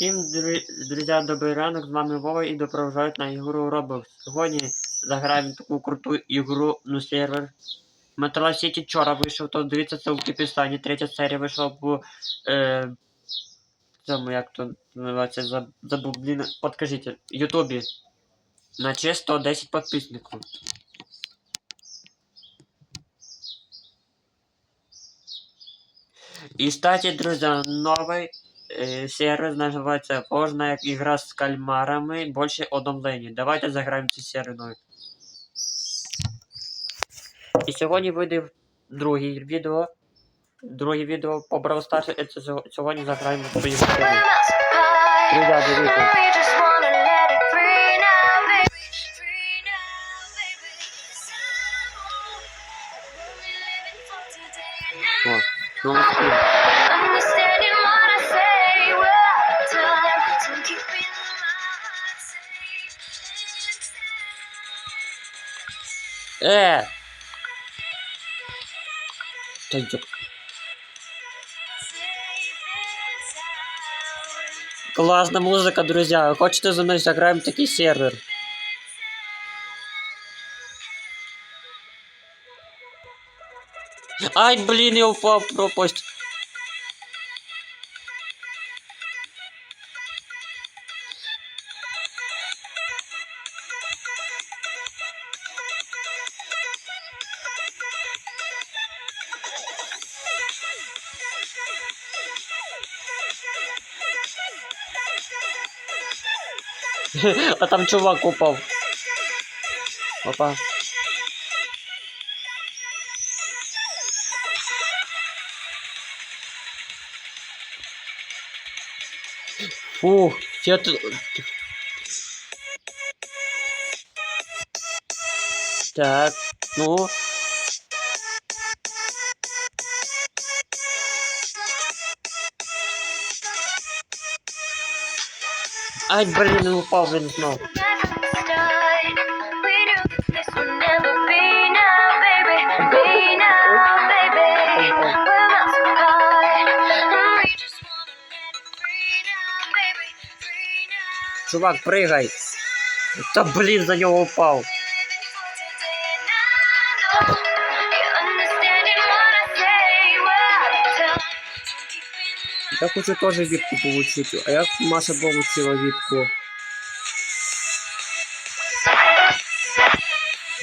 Всім, дру- друзі, добрий ранок, з вами Вова і допроважають на ігру Roblox. Сьогодні заграємо таку круту ігру на сервер. Metal City вчора вийшов, то дивіться ссылки в описанні. Третя серія вийшла в е, цьому, як то називається, заб- забув, блін, подкажіть, Ютубі. На чи 110 підписників. И, кстати, друзья, новый э, називається кожна як игра з кальмарами, больше обновлений». Давайте заграємо цю сервер. І сьогодні вийде друге відео. Друге відео по Brawl Stars, це сьогодні заграємо в свою серію. Друзья, дивіться. Э! Та йоп. Класна музика, друзья. Хочете за мною заграємо такий сервер? Ай, блін, я упав пропасть. А там чувак упав. Опа. Фух, я тут... Так, ну... Ай, блин, он упал, блин, снова. Чувак, прыгай. Да блин, за него упал. Я хочу тоже випку получить. А як Маша получила випку?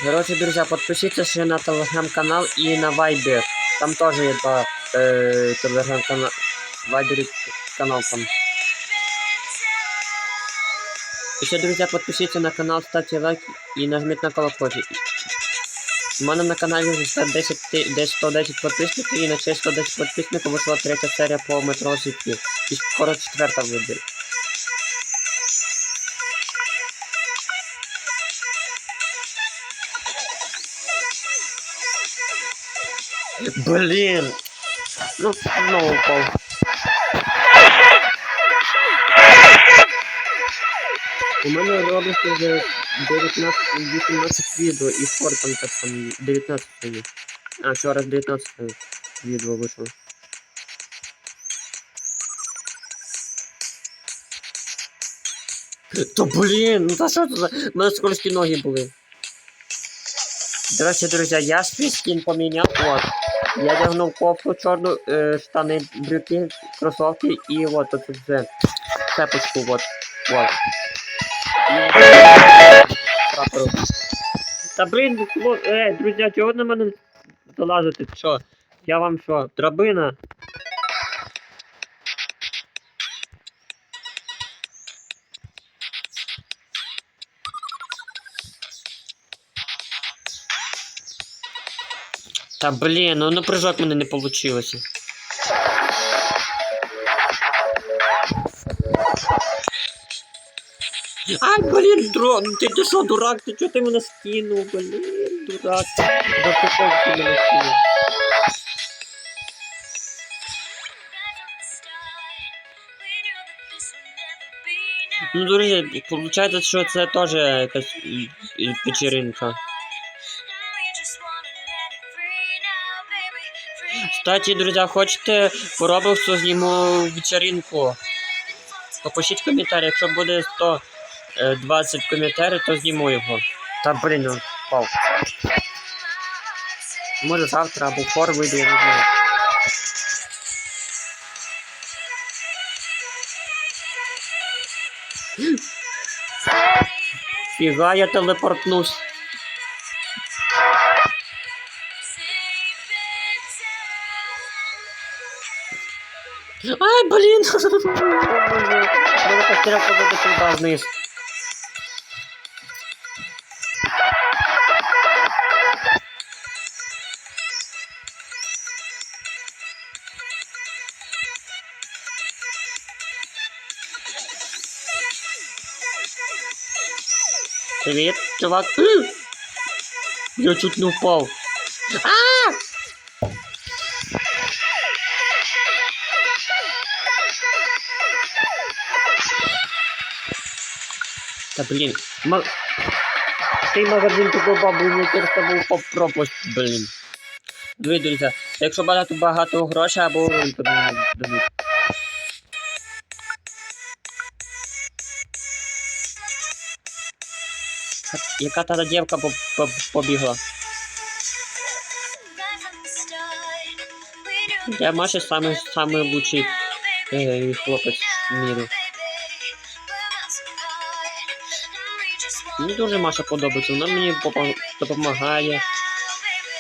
Короче, друзья, подпишитесь на телеграм-канал и на Вайбер. Там тоже да, э, телеграм-канал. Вайбер канал там. Еще, друзья, подпишитесь на канал, ставьте лайк и нажмите на колокольчик. У мене на каналі вже 110, ти- десь 110 підписників і на честь 110 підписників вийшла третя серія по Metro City. І скоро четверта вийде. Блін! Ну, знову упав. У мене робиться вже 19, 18 відео і спорт там так там 19 є. А, вчора 19 відео вийшло. Та блін, ну та що це за... У мене скользкі ноги були. Здравствуйте, друзья, я свій скін поміняв, вот. Я дягнув кофту, чорну, е, штани, брюки, кросовки і вот тут вже цепочку, вот, вот. Та блін, ну, е, друзі, чого на мене залазите? Що? Я вам що, драбина? Та блін, ну на прыжок мене не получилося. Ай, блін, дрон, ти, ти що, дурак, ти чого ти мене скинув, блін, дурак. За прикол ти мене скинув. Ну, друзі, виходить, що це теж якась вечеринка. Кстати, друзья, хочете по Роблоксу зніму вечеринку? Напишіть коментарі, якщо буде 120 коментарів, то зніму його. Та блін, він впав. Може завтра або фор вийде, я не знаю. Фіга, я телепортнусь. Ай, блін! Мене потеряв побити туди вниз. Привіт, чувак. Я чуть не впав. А! Та блін. Ма... Цей магазин такий бабу не був по пропуск, блін. Диви, друзі, якщо багато багато грошей або Яка та дівка по- по- побігла? Я Маша самий самий лучший е, хлопець в мірі. Мені дуже Маша подобається, вона мені допомагає.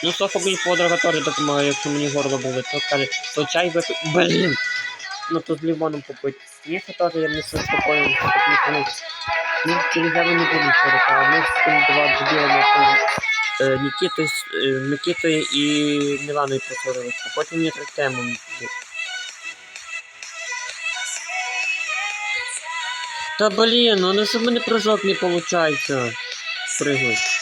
Ну, Софа мені подруга теж допомагає, якщо мені горло болить, то каже, то чай випити. Блін! Ну то з лимоном попити. Якщо теж я не спокійно, щоб не понять. Ну, не буду говорити, а ми з тим два дебілами е, Нікітою, е, Микитою і Міланою посорилися. А потім мені третему. Та блін, ну ну що в мене прыжок не виходить. Прыгнуть.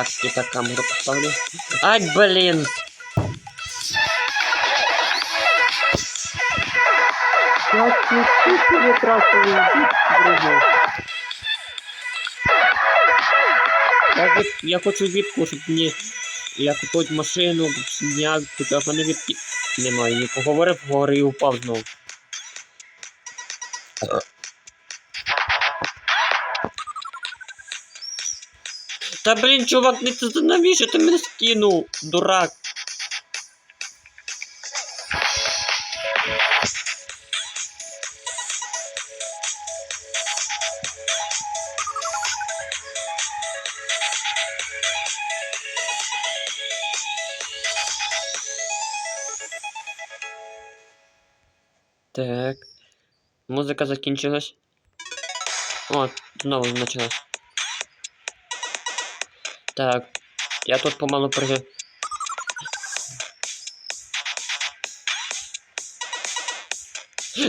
Так, я так камеру поставлю. Ай, блин! Я не. Я, хочу віпку, щоб мені я купити машину, сім'я, хоча в мене віпки немає. Поговорив, поговорив і упав знову. Та блін, чувак, не це навіщо ти мене скинув, дурак? Так. Музика закінчилась. О, знову почалась. Так. Я тут помалу прыгаю.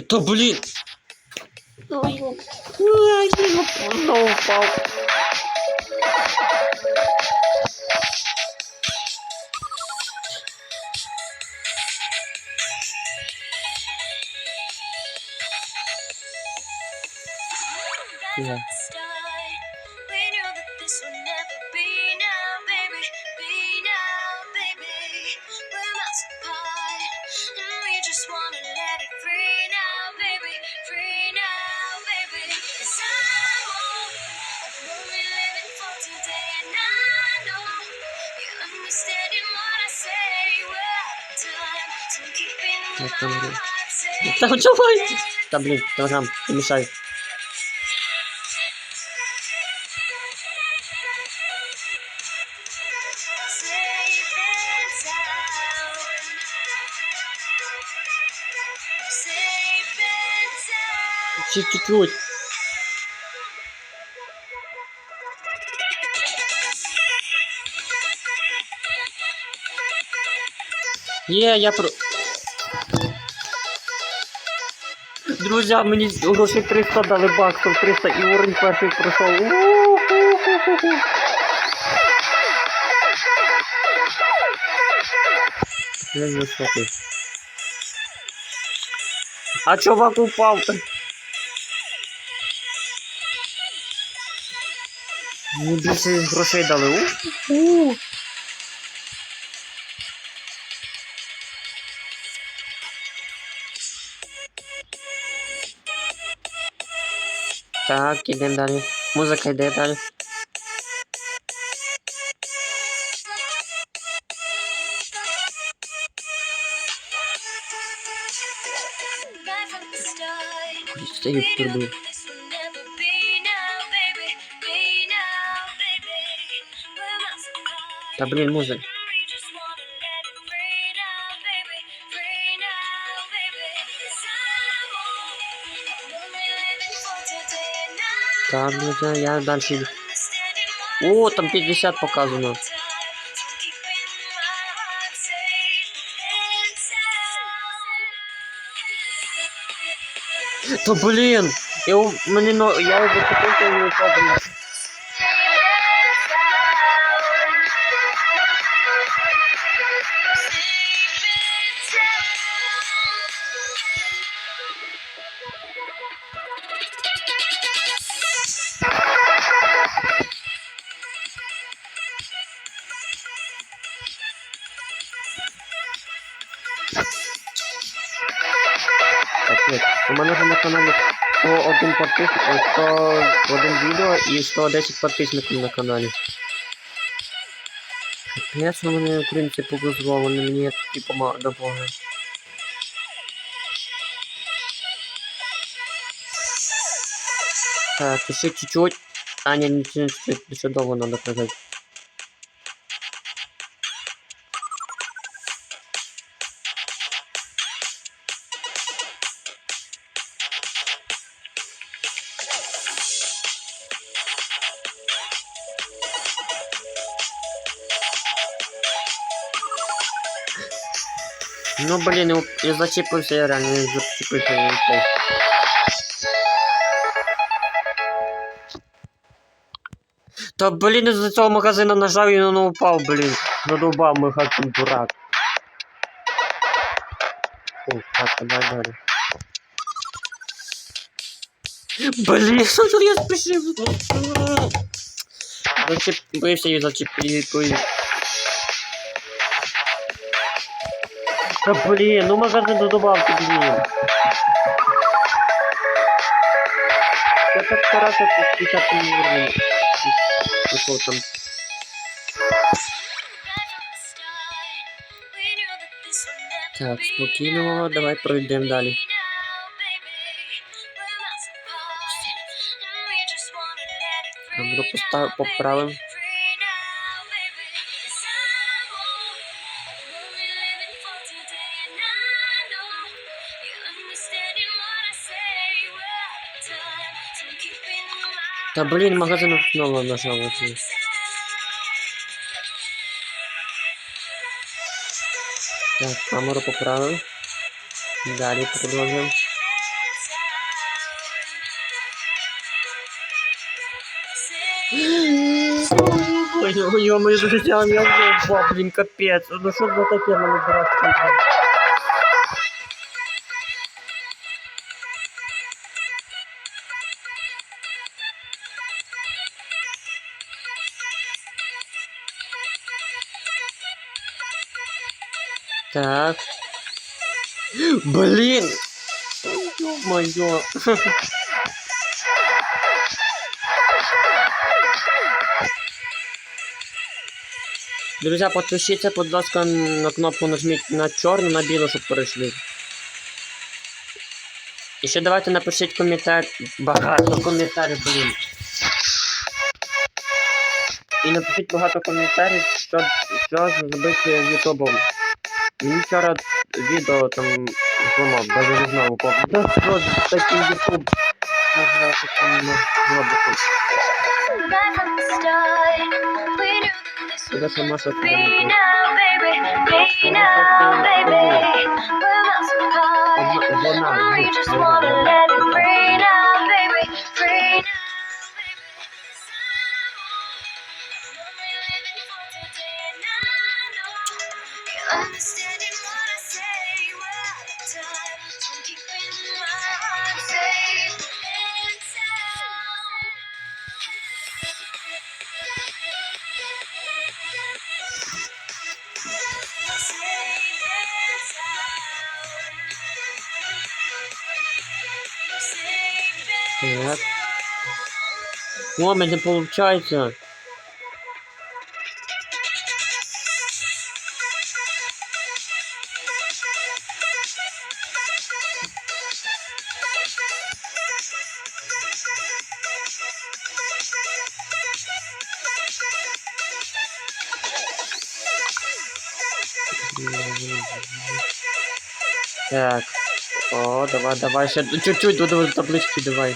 Та блін! Ой, ой, я знову my там safe. Та давай! Та телеграм, не. Ще чуть-чуть. Є, я про. Друзі, мені грошей 300 дали баксів, 300 і уровень перший пройшов. Не високий. А чувак упав. Мені більше грошей дали. У, у. Так, ідемо далі. Музика йде далі. Right from the start. Це Так, друзі, я далі йду. Understanding what О, там 50 показано. time. So keeping my heart safe and sound. Та блін! 101 підписник, 101 відео і 110 підписників на каналі. Капець, у мене в принципі повезло, вони мені такі пома- допомагають. Так, ще чуть-чуть. А, ні, не чуть-чуть, ще довго надо казати. Ну блін, я, я зачепився, я реально я зачепився я упав. Та блін, із-за цього магазину нажав і воно упав, блін. Надовбав магазин дурак. О, так, давай далі. Блін, що я спішив? Зачепився і зачепив. Та блін, ну магазин додавався, блін. Я так старався тут 50 уровень. Пішов там. Так, спокійно, давай пройдемо далі. Камеру постав, поправим. Та блін, магазин знову нажав. оце. Так, камеру поправив. Далі продовжуємо. Ой, ой, ой, моє життя, я вже впав, блін, капець. Ну що за таке мене Так. Блин! Ё-моё! Друзья, подпишіться, будь на кнопку нажміть на чорну, на білу, щоб перейшли. І давайте напишіть коментар. Багато коментарів, блін. І напишіть багато коментарів, що, що зробити з ютубом. Мені вчора відео там зламав, даже не знав, кого. Да що ж такий ютуб? Можна там не зробити. Куди сама що туди не буде? Вона, Так. О, мене получается. Так. О, давай, давай, ще чуть-чуть до таблички давай.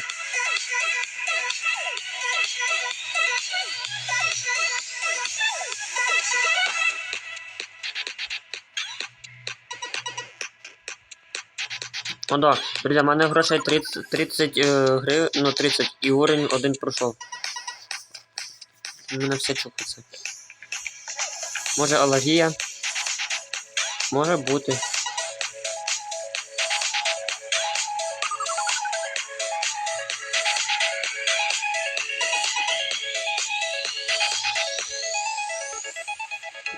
О, да, друзі, в мене грошей 30, 30 е, гривень, ну 30 і уровень один пройшов. У мене все чухається. Може алергія? Може бути.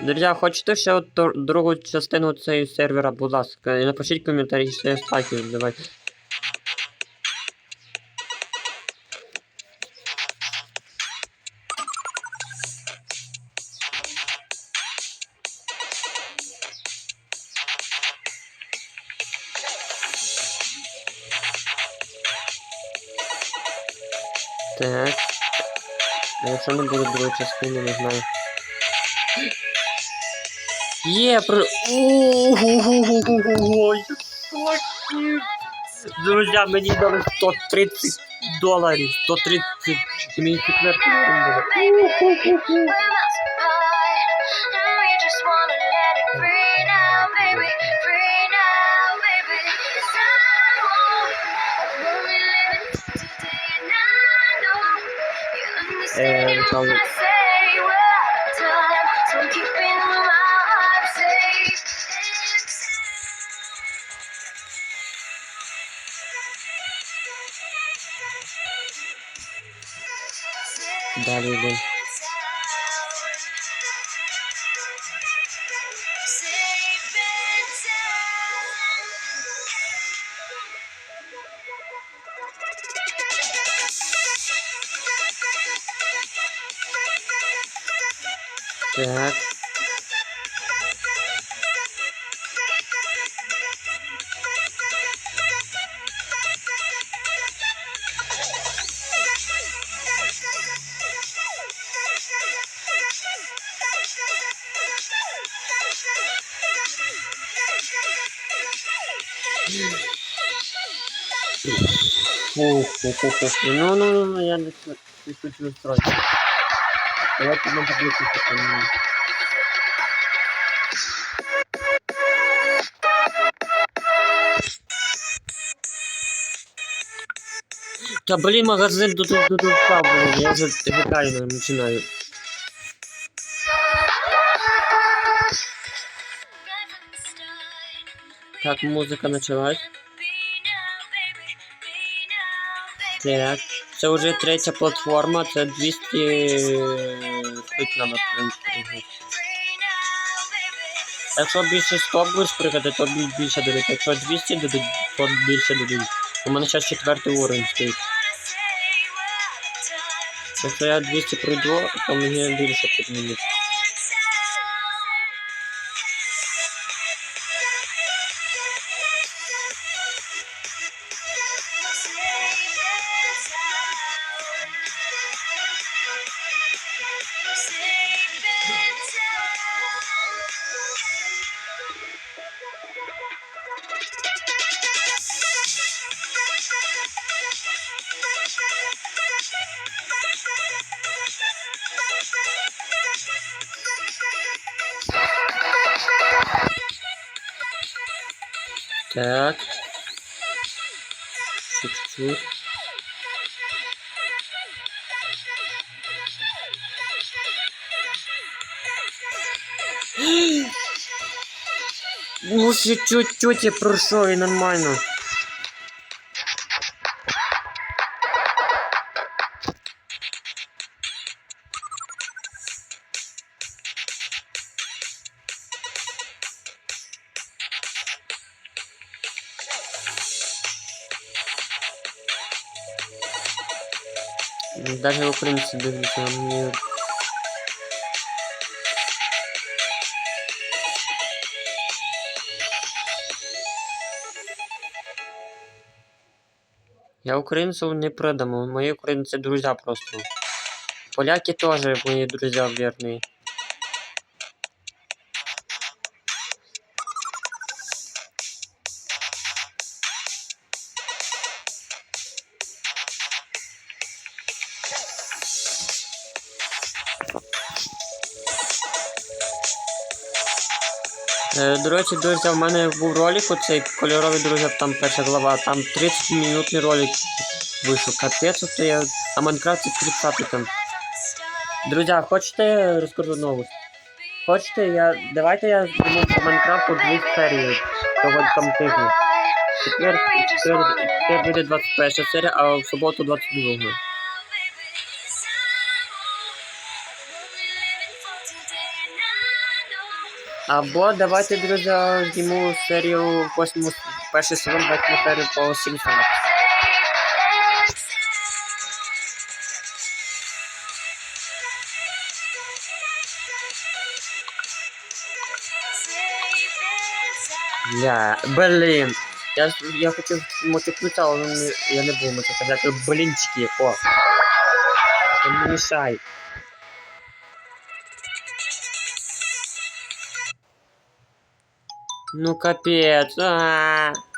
Друзі, хочете ще другу частину цієї сервера, будь ласка, і напишіть коментарі, що я ставлю, давай. Так. Якщо не буде другої частини, не знаю. Є, про... Ой, Друзі, мені дали 130 доларів, 130, і мені четвертий уровень дали. We're Фу. Ну, ну, ну, ну, я не чу- не хочу настроить. Давайте на таблицу потом. Та блін, магазин тут тут тут блін, я вже граю, починаю. Так, музика почалась. Так, це вже третя платформа, це 200 штук нам відкрити. Якщо більше 100 будеш пригати, то бі- більше дадуть. Якщо 200 дадуть, то більше дадуть. У мене зараз четвертий уровень стоїть. Якщо я 200 пройду, то мені більше піднімуть. Так. Чуть-чуть. Сейчас чуть-чуть я прошел и нормально. Даже украинцы дивляться на мне Я українців не продам, мої українці друзі просто. Поляки теж мої друзі вірні. До речі, друзі, в мене був ролик, оцей кольоровий друзі, там перша глава, там 30 минутний ролик вийшов. Капець, то я. А Майнкрафт це 30 там. Друзі, хочете розкажу новость? Хочете, я. Давайте я зніму по Майнкрафту дві серії того там тижня. Тепер, тепер буде 21 серія, а в суботу 22. Або давайте, друзі, зніму серію 8, перший сезон, 8 серію по Сімпсонам. Бля, блін. Я, я хотів мотикнути, але я не буду мотикати. Блінчики, о. Не мішай. Ну капец. А -а -а.